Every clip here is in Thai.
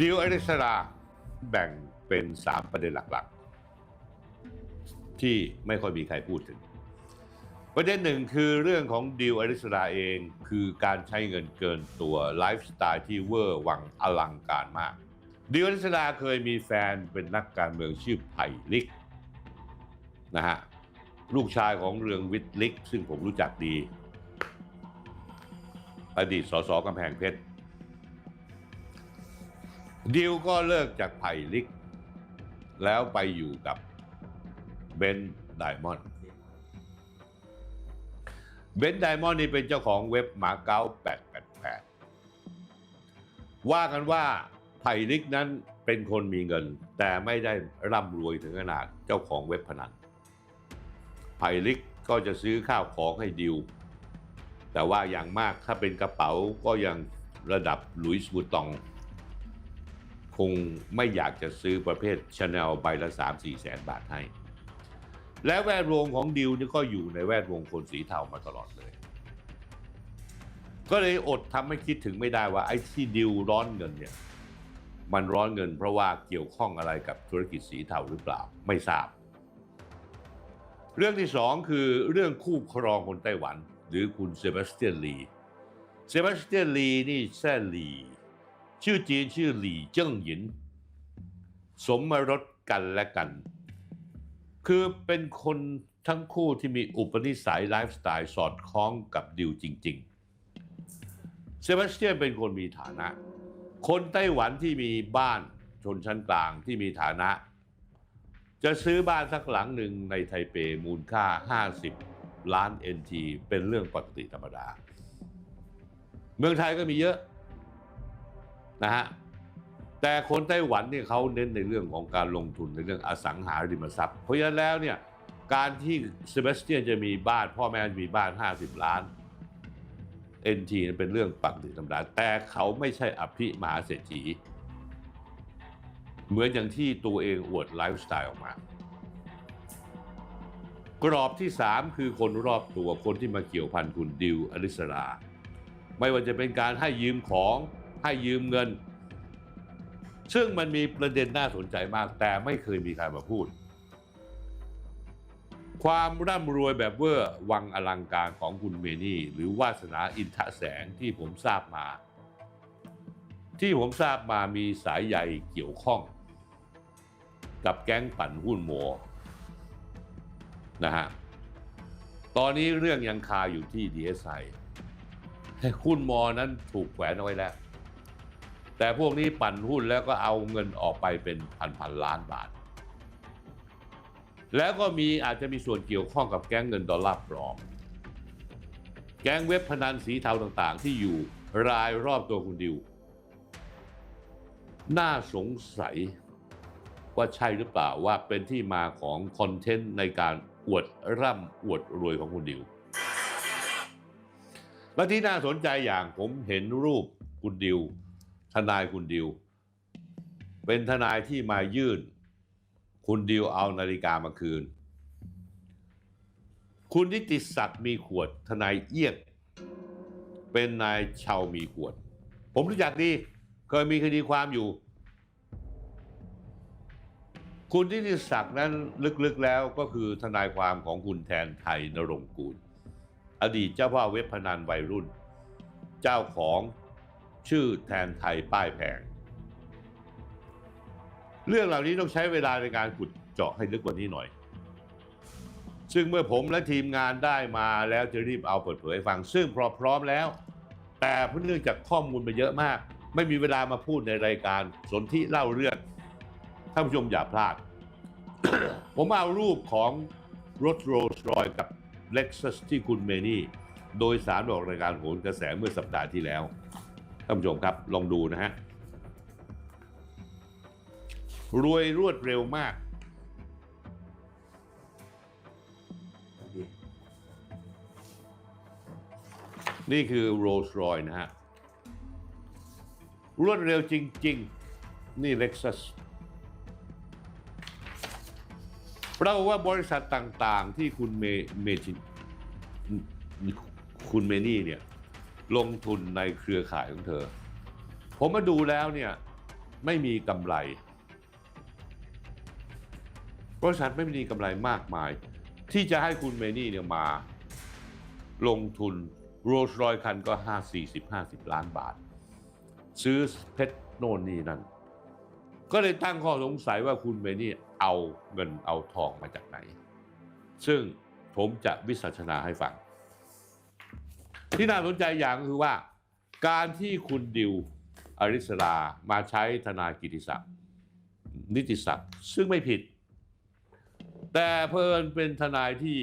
ดีลอริสราแบ่งเป็น3ประเด็นหลักๆ ที่ไม่ค่อยมีใครพูดถึง ประเด็นหนึ่งคือเรื่องของดิวอริสราเองคือการใช้เงินเกินตัวไลฟ์สไตล์ที่เวอร์วังอลังการมาก ดิวอริสราเคยมีแฟนเป็นนักการเมืองชื่อไผ่ลิกนะฮะลูกชายของเรืองวิทย์ลิก ซึ่งผมรู้จักดี อดีตสสกำแพงเพชร ดิวก็เลิกจากไผ่ลิก แล้วไปอยู่กับเบนไดมอนด์เบนไดมอนด์นี่เป็นเจ้าของเว็บหมาเก๊า888 ว่ากันว่าไผ่ลิกนั้นเป็นคนมีเงิน แต่ไม่ได้ร่ำรวยถึงขนาดเจ้าของเว็บพนันไผ่ลิกก็จะซื้อข้าวของให้ดิว แต่ว่าอย่างมากถ้าเป็นกระเป๋าก็ยังระดับหลุยส์บูตอง คงไม่อยากจะซื้อประเภทชาแนลใบละ 3 4 แสนบาทให้ และแวดวงของดิวนี่ก็อยู่ในแวดวงคนสีเทามาตลอดเลย ก็เลยอดทำให้คิดถึงไม่ได้ว่าไอ้ที่ดิวร้อนเงินเนี่ยมันร้อนเงินเพราะว่าเกี่ยวข้องอะไรกับธุรกิจสีเทาหรือเปล่าไม่ทราบ เรื่องที่สองคือเรื่องคู่ครองคนไต้หวัน หรือคุณเซบาสเตียนลีเซบาสเตียนลีนี่แซ่ลี ชื่อจีนชื่อหลี่เจิ้งหยิน สมรสกันและกัน คือเป็นคนทั้งคู่ที่มีอุปนิสัยไลฟ์สไตล์สอดคล้องกับดิวจริง ๆ เซบาสเตียนเป็นคนมีฐานะ คนไต้หวันที่มีบ้านชนชั้นกลางที่มีฐานะ จะซื้อบ้านสักหลังหนึ่งในไทเปมูลค่า 50 ล้าน NT เป็นเรื่องปกติธรรมดา เมืองไทยก็มีเยอะ นะฮะแต่คนไต้หวันเนี่ยเขาเน้นในเรื่องของการลงทุนในเรื่องอสังหาริมทรัพย์ เพราะฉะนั้นแล้วเนี่ยการที่เซบาสเตียนจะมีบ้าน พ่อแม่จะมีบ้าน 50 ล้าน NT เป็นเรื่องปกติธรรมดาแต่เขาไม่ใช่อภิมหาเศรษฐี เหมือนอย่างที่ตัวเองอวดไลฟ์สไตล์ออกมา กรอบที่ 3 คือคนรอบตัวคนที่มาเกี่ยวพันคุณดิวอลิสรา ไม่ว่าจะเป็นการให้ยืมของ ให้ยืมเงิน ซึ่งมันมีประเด็นน่าสนใจมาก แต่ไม่เคยมีใครมาพูด ความร่ำรวยแบบเวอร์วังอลังการของคุณเมนี่ หรือวาสนาอินทะแสงที่ผมทราบมา ที่ผมทราบมามีสายใยเกี่ยวข้อง กับแก๊งปั่นหุ้นโมนะฮะตอนนี้เรื่องยังคาอยู่ที่ดีเอสไอหุ้นมอนั้นถูกแขวนเอาไว้แล้ว แต่พวกนี้ปั่นหุ้นแล้วก็เอาเงินออกไปเป็นพันพันล้านบาท แล้วก็มีอาจจะมีส่วนเกี่ยวข้องกับแก๊งเงินดอลลาร์ปลอม แก๊งเว็บพนันสีเทาต่างๆ ที่อยู่รายรอบตัวคุณดิว น่าสงสัยว่าใช่หรือเปล่าว่าเป็นที่มาของคอนเทนต์ในการอวดร่ำอวดรวยของคุณดิว และที่น่าสนใจอย่างผมเห็นรูปคุณดิว ทนายคุณดิว เป็นทนายที่มายื่น คุณดิวเอานาฬิกามาคืน คุณนิติศักดิ์มีขวด ทนายเอี้ยง เป็นนายชาวมีขวด ผมรู้จักดีเคยมีคดีความอยู่ คุณนิติศักดิ์นั้นลึกๆแล้วก็คือทนายความของคุณแทนไทยนรงค์กูล อดีตเจ้าพ่อเว็บพนันวัยรุ่น เจ้าของ ชื่อแทนไทยป้ายแพง เรื่องเหล่านี้ต้องใช้เวลาในการขุดเจาะให้ลึกกว่านี้หน่อย ซึ่งเมื่อผมและทีมงานได้มาแล้วจะรีบเอาเปิดเผยให้ฟัง ซึ่งพร้อมพร้อมแล้ว แต่เนื่องจากข้อมูลมันเยอะมาก ไม่มีเวลามาพูดในรายการสนที่เล่าเรื่องท่านผู้ชมอย่าพลาด ผมเอารูปของรถโรลส์รอยกับเล็กซัสที่คุณเมนี่ โดยสารออกรายการโหนกระแสเมื่อสัปดาห์ที่แล้ว ท่านผู้ชมครับลองดูนะฮะรวยรวดเร็วมาก นี่คือโรลส์รอยนะฮะ รวดเร็วจริง ๆ นี่เล็กซัสเราว่าบริษัทต่าง ๆ ที่คุณเมเมจินคุณเมนี่เนี่ย ลงทุนในเครือข่ายของเธอ ผมมาดูแล้วเนี่ยไม่มีกำไร บริษัทไม่มีกำไรมากมาย ที่จะให้คุณเมนี่เนี่ยมา ลงทุนโรลส์รอยคันก็5 40 50ล้านบาท ซื้อเพชรโน่นนี่นั่น ก็เลยตั้งข้อสงสัยว่าคุณเมนี่เอาเงินเอาทองมาจากไหน ซึ่งผมจะวิสัชนาให้ฟัง ที่น่าสนใจอย่างก็คือว่า การที่คุณดิวอริสรามาใช้ทนากิติศักดิ์นิติศักดิ์ซึ่งไม่ผิด แต่เพลินเป็นทนายที่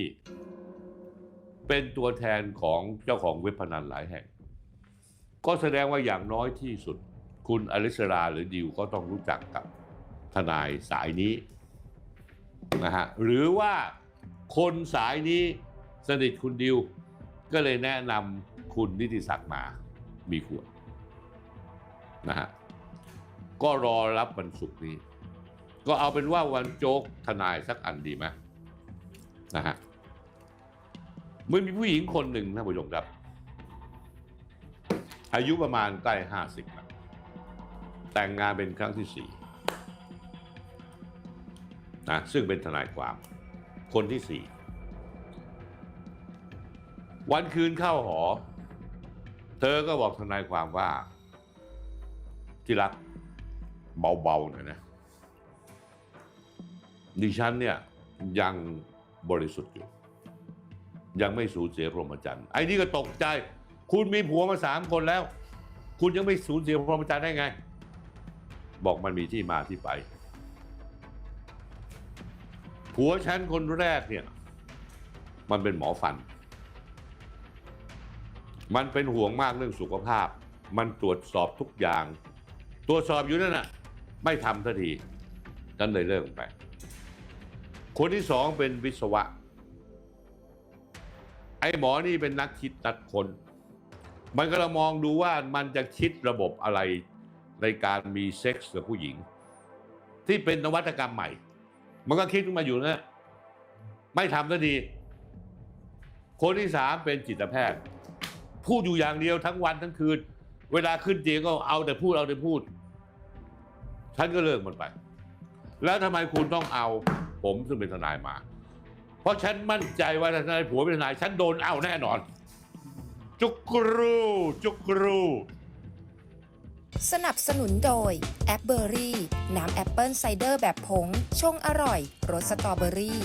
เป็นตัวแทนของเจ้าของเว็บพนันหลายแห่ง ก็แสดงว่าอย่างน้อยที่สุด คุณอริสราหรือดิวก็ต้องรู้จักกับทนายสายนี้นะฮะหรือว่าคนสายนี้สนิทคุณดิว ก็เลยแนะนำคุณนิติศักดิ์มา มีขวดนะฮะก็รอรับวันศุกร์นี้ ก็เอาเป็นว่าวันโจ๊กทนายสักอันดีไหมนะฮะมันมีผู้หญิงคนหนึ่งนะผู้ชมครับ อายุประมาณใกล้ห้าสิบแต่งงานเป็นครั้งที่สี่นะซึ่งเป็นทนายความคนที่สี่ วันคืนเข้าหอ เธอก็บอกทนายความว่า ที่รักเบาๆหน่อยนะ ดิฉันเนี่ยยังบริสุทธิ์อยู่ ยังไม่สูญเสียพรหมจรรย์ไอ้นี่ก็ตกใจ คุณมีผัวมาสามคนแล้ว คุณยังไม่สูญเสียพรหมจรรย์ได้ไง บอกมันมีที่มาที่ไป ผัวฉันคนแรกเนี่ย มันเป็นหมอฟัน มันเป็นห่วงมากเรื่องสุขภาพ มันตรวจสอบทุกอย่าง ตรวจสอบอยู่นั่นน่ะ ไม่ทำสักทีฉันเลยเลิกไป คนที่สองเป็นวิศวะ ไอ้หมอนี่เป็นนักคิดนักคน มันก็เรามองดูว่ามันจะคิดระบบอะไรในการมีเซ็กส์กับผู้หญิง ที่เป็นนวัตกรรมใหม่ มันก็คิดขึ้นมาอยู่นะ ไม่ทำสักทีคนที่สามเป็นจิตแพทย์ พูดอยู่อย่างเดียวทั้งวันทั้งคืน เวลาขึ้นเตียงก็เอาแต่พูดเอาแต่พูด ฉันก็เลิกมันไป แล้วทำไมคุณต้องเอาผมซึ่งเป็นทนายมา เพราะฉันมั่นใจว่าถ้าทนายผัวเป็นทนายฉันโดนเอาแน่นอน จุกรูจุกรูสนับสนุนโดย แอปเบอรี่ น้ำแอปเปิลไซเดอร์แบบผง ชงอร่อย รสสตรอเบอรี่